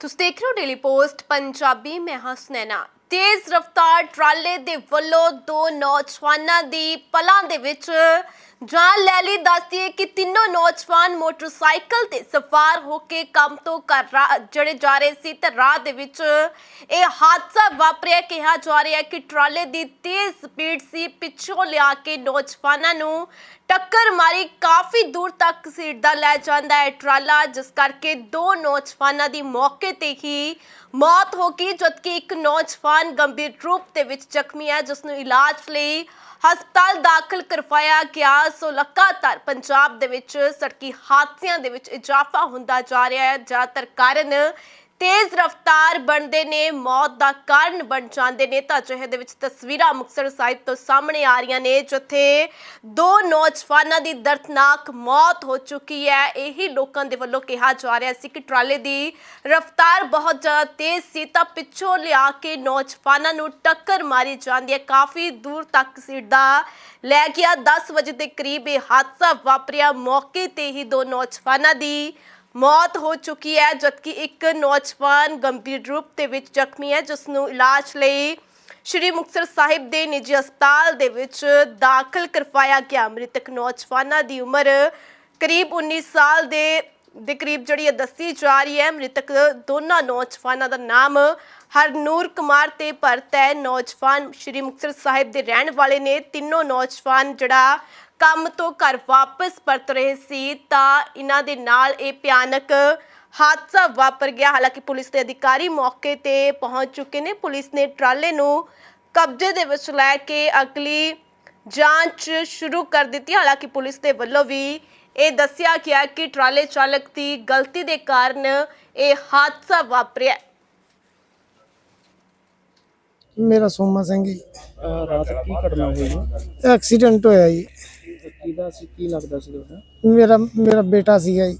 ਤੁਸੀਂ ਦੇਖ ਰਹੇ ਹੋ ਡੇਲੀ ਪੋਸਟ, ਪੰਜਾਬੀ ਮੈਂ ਹਾਂ ਸੁਨੈਨਾ। ਤੇਜ਼ ਰਫ਼ਤਾਰ ਟਰਾਲੇ ਦੇ ਵੱਲੋਂ ਦੋ ਨੌਜਵਾਨਾਂ ਦੀ ਪਲਾਂ ਦੇ ਵਿੱਚ ਜਾਨ ਲੈ ਲਈ ਦੱਸਦੀ ਹੈ ਕਿ ਤਿੰਨੋਂ ਨੌਜਵਾਨ ਮੋਟਰਸਾਈਕਲ ਤੇ ਸਵਾਰ ਹੋ ਕੇ ਕੰਮ ਤੋਂ ਘਰ ਰਾ- ਜਿਹੜੇ ਜਾ ਰਹੇ ਸੀ ਤੇ ਰਾਹ ਦੇ ਵਿੱਚ ਇਹ ਹਾਦਸਾ ਵਾਪਰਿਆ। ਕਿਹਾ ਜਾ ਰਿਹਾ ਹੈ ਕਿ ਟਰਾਲੇ ਦੀ ਤੇਜ਼ ਸਪੀਡ ਸੀ। ਪਿੱਛੋਂ ਲਿਆ ਕੇ ਨੌਜਵਾਨਾਂ ਨੂੰ ਟੱਕਰ ਮਾਰੀ। ਕਾਫੀ ਦੂਰ ਤੱਕ ਸੀਟਦਾ ਲੈ ਜਾਂਦਾ ਹੈ ਟਰਾਲਾ, ਜਿਸ ਕਰਕੇ ਦੋ ਨੌਜਵਾਨਾਂ ਦੀ ਮੌਕੇ ਤੇ ਹੀ ਮੌਤ ਹੋ ਗਈ, ਜਦਕਿ ਇੱਕ ਨੌਜਵਾਨ ਗੰਭੀਰ ਰੂਪ ਦੇ ਵਿੱਚ ਜ਼ਖਮੀ ਹੈ ਜਿਸ ਨੂੰ ਇਲਾਜ ਲਈ ਹਸਪਤਾਲ ਦਾਖਲ ਕਰਵਾਇਆ ਗਿਆ ਸੋ ਲਗਾਤਾਰ ਪੰਜਾਬ ਦੇ ਵਿੱਚ ਸੜਕੀ ਹਾਦਸਿਆਂ ਦੇ ਵਿੱਚ ਇਜ਼ਾਫਾ ਹੁੰਦਾ ਜਾ ਰਿਹਾ ਹੈ। ਜ਼ਿਆਦਾਤਰ ਕਾਰਨ ਤੇਜ਼ ਰਫ਼ਤਾਰ ਬਣਦੇ ਨੇ, ਮੌਤ ਦਾ ਕਾਰਨ ਬਣ ਜਾਂਦੇ ਨੇ। ਤਾਂ ਅਜਿਹੇ ਦੇ ਵਿੱਚ ਤਸਵੀਰਾਂ ਮੁਕਤਸਰ ਸਾਹਿਬ ਤੋਂ ਸਾਹਮਣੇ ਆ ਰਹੀਆਂ ਨੇ, ਜਿੱਥੇ ਦੋ ਨੌਜਵਾਨਾਂ ਦੀ ਦਰਦਨਾਕ ਮੌਤ ਹੋ ਚੁੱਕੀ ਹੈ। ਇਹੀ ਲੋਕਾਂ ਦੇ ਵੱਲੋਂ ਕਿਹਾ ਜਾ ਰਿਹਾ ਸੀ ਕਿ ਟਰਾਲੇ ਦੀ ਰਫ਼ਤਾਰ ਬਹੁਤ ਜ਼ਿਆਦਾ ਤੇਜ਼ ਸੀ, ਤਾਂ ਪਿੱਛੋਂ ਲਿਆ ਕੇ ਨੌਜਵਾਨਾਂ ਨੂੰ ਟੱਕਰ ਮਾਰੀ ਜਾਂਦੀ ਹੈ। ਕਾਫੀ ਦੂਰ ਤੱਕ ਸਿੱਧਾ ਲੈ ਗਿਆ 10 ਵਜੇ ਦੇ ਕਰੀਬ ਇਹ ਹਾਦਸਾ ਵਾਪਰਿਆ। ਮੌਕੇ ਤੇ ਹੀ ਦੋ ਨੌਜਵਾਨਾਂ ਦੀ ਮੌਤ ਹੋ ਚੁੱਕੀ ਹੈ, ਜਦਕਿ ਇੱਕ ਨੌਜਵਾਨ ਗੰਭੀਰ ਰੂਪ ਦੇ ਵਿੱਚ ਜ਼ਖਮੀ ਹੈ ਜਿਸ ਨੂੰ ਇਲਾਜ ਲਈ ਸ਼੍ਰੀ ਮੁਕਤਸਰ ਸਾਹਿਬ ਦੇ ਨਿੱਜੀ ਹਸਪਤਾਲ ਦੇ ਵਿੱਚ ਦਾਖਲ ਕਰਵਾਇਆ ਗਿਆ। ਮ੍ਰਿਤਕ ਨੌਜਵਾਨਾਂ ਦੀ ਉਮਰ ਕਰੀਬ 19 ਸਾਲ ਦੇ ਦੇ ਕਰੀਬ ਜਿਹੜੀ ਹੈ ਦੱਸੀ ਜਾ ਰਹੀ ਹੈ। ਮ੍ਰਿਤਕ ਦੋਨਾਂ ਨੌਜਵਾਨਾਂ ਦਾ ਨਾਮ ਹਰਨੂਰ ਕੁਮਾਰ ਤੇ ਭਰਤ ਹੈ। ਨੌਜਵਾਨ ਸ਼੍ਰੀ ਮੁਕਤਸਰ ਸਾਹਿਬ ਦੇ ਰਹਿਣ ਵਾਲੇ ਨੇ। ਤਿੰਨੋਂ ਨੌਜਵਾਨ ਜਿਹੜਾ ਕੰਮ ਤੋਂ ਘਰ ਵਾਪਸ ਪਰਤ ਰਹੇ ਸੀ ਤਾਂ ਇਹਨਾਂ ਦੇ ਨਾਲ ਇਹ ਭਿਆਨਕ ਹਾਦਸਾ ਵਾਪਰ ਗਿਆ। ਹਾਲਾਂਕਿ ਪੁਲਿਸ ਦੇ ਅਧਿਕਾਰੀ ਮੌਕੇ ਤੇ ਪਹੁੰਚ ਚੁੱਕੇ ਨੇ। ਪੁਲਿਸ ਨੇ ਟਰਾਲੇ ਨੂੰ ਕਬਜ਼ੇ ਦੇ ਵਿੱਚ ਲੈ ਕੇ ਅਗਲੀ ਜਾਂਚ ਸ਼ੁਰੂ ਕਰ ਦਿੱਤੀ। ਹਾਲਾਂਕਿ ਪੁਲਿਸ ਦੇ ਵੱਲੋਂ ਵੀ ਇਹ ਦੱਸਿਆ ਗਿਆ ਕਿ ਟਰਾਲੇ ਚਾਲਕ ਦੀ ਗਲਤੀ ਦੇ ਕਾਰਨ ਇਹ ਹਾਦਸਾ ਵਾਪਰਿਆ। ਮੇਰਾ ਸੋਮਾ ਸਿੰਘ ਜੀ। ਅਹ ਰਾਤ ਕੀ ਘਟਨਾ ਹੋਈ? ਐਕਸੀਡੈਂਟ ਹੋਇਆ ਜੀ। ਕਿਹਦਾ ਸੀ ਕੀ ਲੱਗਦਾ ਸੀ ਤੁਹਾਡਾ? ਮੇਰਾ ਮੇਰਾ ਬੇਟਾ ਸੀਗਾ ਜੀ।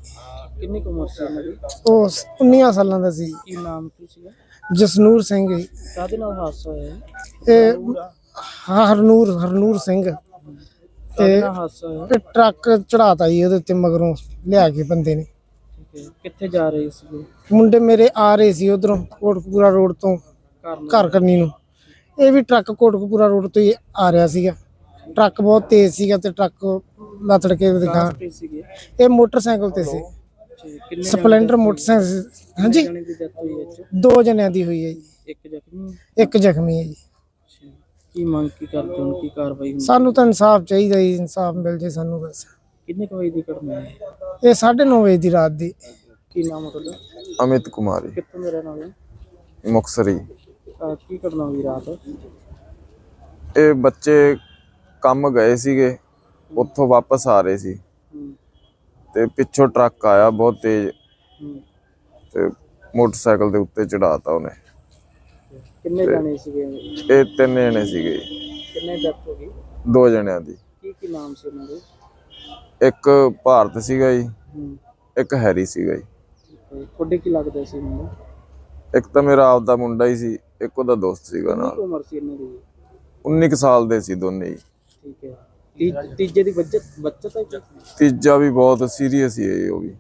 ਕਿੰਨੀ ਕੁ ਉਮਰ ਸੀ ਉਹਨਾਂ ਦੀ? ਉਹ 19 ਸਾਲਾਂ ਦਾ ਸੀ। ਕੀ ਨਾਮ ਕੀ ਸੀਗਾ? ਜਸਨੂਰ ਸਿੰਘ ਜੀ। ਕਾਹਦੇ ਨਾਲ ਹਾਦਸਾ ਹੋਇਆ? ਇਹ ਹਾਂ ਹਰਨੂਰ ਹਰਨੂਰ ਸਿੰਘ। ਤੇ ਹਾਦਸਾ ਹੋਇਆ? ਇਹ ਟਰੱਕ ਚੜਾਤਾ ਜੀ ਉਹਦੇ ਉੱਤੇ ਮਗਰੋਂ ਲਿਆ ਕੇ ਬੰਦੇ ਨੇ। ਠੀਕ ਹੈ। ਕਿੱਥੇ ਜਾ ਰਹੇ ਸੀਗੇ ਮੁੰਡੇ ਮੇਰੇ ਆ ਰਹੇ ਸੀ ਉਧਰੋਂ ਕੋਟਕਪੂਰਾ ਰੋਡ ਤੋਂ ਘਰ ਨੂੰ? ਘਰ ਕੰਨੀ ਨੂੰ। ਇਹ ਵੀ ਟਰੱਕ ਕੋਟਕਪੂਰਾ ਰੋਡ ਤੋਂ ਹੀ ਆ ਰਿਹਾ ਸੀਗਾ। ਟਰੱਕ ਬਹੁਤ ਤੇਜ਼ ਸੀਗਾ ਤੇ ਟਰੱਕ ਲਤੜ ਕੇ ਦਿਖਾ ਇਹ ਮੋਟਰਸਾਈਕਲ ਤੇ ਸੀ। ਠੀਕ, ਕਿੰਨੇ ਸਪਲੈਂਡਰ ਮੋਟਰਸਾਈਕਲ। ਹਾਂਜੀ? ਦੀ ਜਣਿਆਂ ਦੀ ਹੋਈ ਹੈ ਜੀ। ਇੱਕ ਜ਼ਖਮੀ ਇੱਕ ਜ਼ਖਮੀ ਹੈ ਜੀ। ਕੀ ਮੰਗ ਕੀ ਕਰਦੇ ਹੋ? ਕੀ ਕਾਰਵਾਈ ਹੁੰਦੀ ਸਾਨੂੰ ਤਾਂ ਇਨਸਾਫ ਚਾਹੀਦਾ ਜੀ ਇਨਸਾਫ ਮਿਲ ਜੇ ਸਾਨੂੰ ਬਸ। ਕਿੰਨੇ ਕੁ ਵਜੇ ਦੀ ਘਟਨਾ ਹੈ? ਇਹ 9:30 ਵਜੇ ਦੀ ਰਾਤ ਦੀ। ਕੀ ਨਾਮ ਹੈ ਤੁਹਾਡਾ? ਅਮਿਤ ਕੁਮਾਰੀ ਕਿੱਥੋਂ ਰਹਿਣ ਵਾਲੇ ਹੋ? ਮੁਕਸਰੀ ਕੀ ਘਟਨਾ ਹੋਈ ਰਾਤ? ਇਹ ਬੱਚੇ ਕੰਮ ਗਏ ਸੀਗੇ ਉੱਥੋਂ ਵਾਪਸ ਆ ਰਹੇ ਸੀ। ਤੇ ਪਿੱਛੋਂ ਟਰੱਕ ਆਇਆ ਬਹੁਤ ਤੇਜ਼। ਤੇ ਮੋਟਰਸਾਈਕਲ ਦੇ ਉੱਤੇ ਚੜਾਤਾ ਉਹਨੇ। ਕਿੰਨੇ ਜਾਣੇ ਸੀਗੇ? ਇਹ ਤਿੰਨ ਜਣੇ ਸੀਗੇ ਕਿੰਨੇ ਡੈਥ ਹੋ ਗਈ? ਦੋ ਜਣਿਆਂ ਦੀ। ਕੀ ਕੀ ਨਾਮ ਸੀ ਉਹਨਾਂ ਦੇ? ਇੱਕ ਭਾਰਤ ਸੀਗਾ ਜੀ ਇੱਕ ਹੈਰੀ ਸੀਗਾ ਜੀ। ਤੁਹਾਡੇ ਕੀ ਲੱਗਦਾ ਸੀ ਦਾ ਇੱਕ ਤਾਂ ਮੇਰਾ ਆਪਦਾ ਮੁੰਡਾ ਹੀ ਸੀ ਇੱਕ ਉਹਦਾ ਦੋਸਤ ਸੀਗਾ ਨਾਲ। ਉਮਰ ਸੀ ਇਹਨਾਂ ਦੀ? 19 ਕੁ ਸਾਲ ਦੇ ਸੀ ਦੋਨੇ ਹੀ ਠੀਕ ਹੈ। ਤੀ- ਤੀਜੇ ਦੀ ਬੱਚਤ ਬੱਚਤ ਹੈ ਜੀ? ਤੀਜਾ ਵੀ ਬਹੁਤ ਸੀਰੀਅਸ ਹੀ ਹੈ ਜੀ ਉਹ ਵੀ।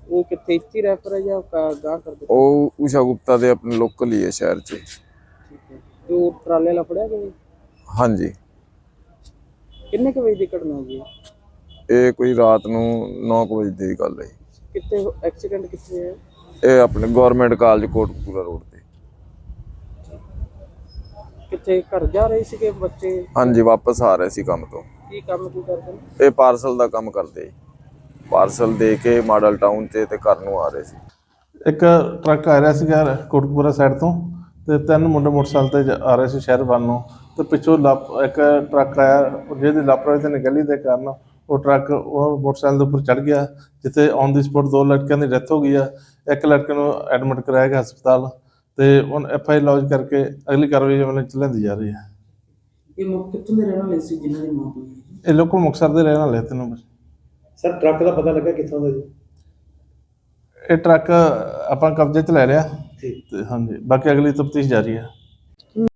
ਉਹ ਕਿੱਥੇ ਇੱਥੇ ਰੈਫਰ ਹੈ ਜਾਂ ਗਾਂਹ ਕਰ ਦਿੱਤਾ ਉਹ ਊਸ਼ਾ ਗੁਪਤਾ ਦੇ ਆਪਣੇ ਲੋਕਲ ਹੀ ਹੈ ਸ਼ਹਿਰ 'ਚ। ਠੀਕ ਹੈ। ਤੇ ਉਹ ਟਰਾਲੇ ਵਾਲਾ ਫੜਿਆ ਗਿਆ ਜੀ? ਹਾਂਜੀ। ਕਿੰਨੇ ਕੁ ਵਜੇ ਦੀ ਘਟਨਾ ਹੈ ਜੀ? ਇਹ ਕੋਈ ਰਾਤ ਨੂੰ 9 ਵਜੇ ਦੀ ਗੱਲ ਹੈ ਕਿੱਥੇ ਐਕਸੀਡੈਂਟ ਕਿੱਥੇ ਹੈ ਇਹ ਆਪਣੇ ਗਵਰਨਮੈਂਟ ਕਾਲਜ ਕੋਟਕਪੂਰਾ ਰੋਡ ਤੇ ਕਿੱਥੇ ਘਰ ਜਾ ਰਹੇ ਸੀਗੇ ਬੱਚੇ? ਹਾਂਜੀ ਵਾਪਸ ਆ ਰਹੇ ਸੀ ਕੰਮ ਤੋਂ। ਕੀ ਕੰਮ ਕੀ ਕਰਦੇ ਨੇ? ਇਹ ਪਾਰਸਲ ਦਾ ਕੰਮ ਕਰਦੇ ਪਾਰਸਲ ਦੇ ਕੇ ਮਾਡਲ ਟਾਊਨ 'ਚ ਤੇ ਘਰ ਨੂੰ ਆ ਰਹੇ ਸੀ। ਇੱਕ ਟਰੱਕ ਆ ਰਿਹਾ ਸੀਗਾ ਕੋਟਕਪੂਰਾ ਸਾਈਡ ਤੋਂ ਤੇ ਤਿੰਨ ਮੁੰਡੇ ਮੋਟਰਸਾਈਕਲ ਤੇ ਜਾ- ਆ ਰਹੇ ਸੀ ਸ਼ਹਿਰ ਵੱਲ ਨੂੰ। ਤੇ ਪਿੱਛੋਂ ਲਾਪ- ਇੱਕ ਟਰੱਕ ਆਇਆ ਜਿਹਦੀ ਲਾਪਰਵਾਹੀ ਤੇ ਨਿਕਲੀ ਦੇ ਕਾਰਨ ਉਹ ਟਰੱਕ ਉਹ ਮੋਟਰਸਾਈਕਲ ਦੇ ਉੱਪਰ ਚੜ ਗਿਆ ਜਿੱਥੇ ਔਨ ਦੀ ਸਪੋਟ ਦੋ ਲੜਕਿਆਂ ਦੀ ਡੈਥ ਹੋ ਗਈ ਆ। ਇੱਕ ਲੜਕੇ ਨੂੰ ਐਡਮਿਟ ਕਰਾਇਆ ਗਿਆ ਹਸਪਤਾਲ। ਤੇ ਉਹ ਐਫ ਆਈ ਲੌਜ ਕਰਕੇ ਅਗਲੀ ਕਾਰਵਾਈ ਅਮਲ ਚ ਲੈਂਦੀ ਜਾ ਰਹੀ ਹੈ। ਇਹ ਲੋਕ ਕਿੱਥੋਂ ਦੇ ਰਹਿਣ ਵਾਲੇ ਸੀ ਜਿਨ੍ਹਾਂ ਦੀ ਮੌਤ ਹੋਈ ਹੈ ਇਹ ਲੋਕਲ ਮੁਕਤਸਰ ਦੇ ਰਹਿਣ ਵਾਲੇ ਤੈਨੂੰ ਸਰ ਟਰੱਕ ਦਾ ਪਤਾ ਲੱਗਾ ਕਿੱਥੋਂ ਦਾ ਜੀ? ਇਹ ਟਰੱਕ ਆਪਾਂ ਕਬਜ਼ੇ 'ਚ ਲੈ ਲਿਆ। ਠੀਕ। ਤੇ ਹਾਂਜੀ ਬਾਕੀ ਅਗਲੀ ਤਫਤੀਸ਼ ਜਾਰੀ ਹੈ।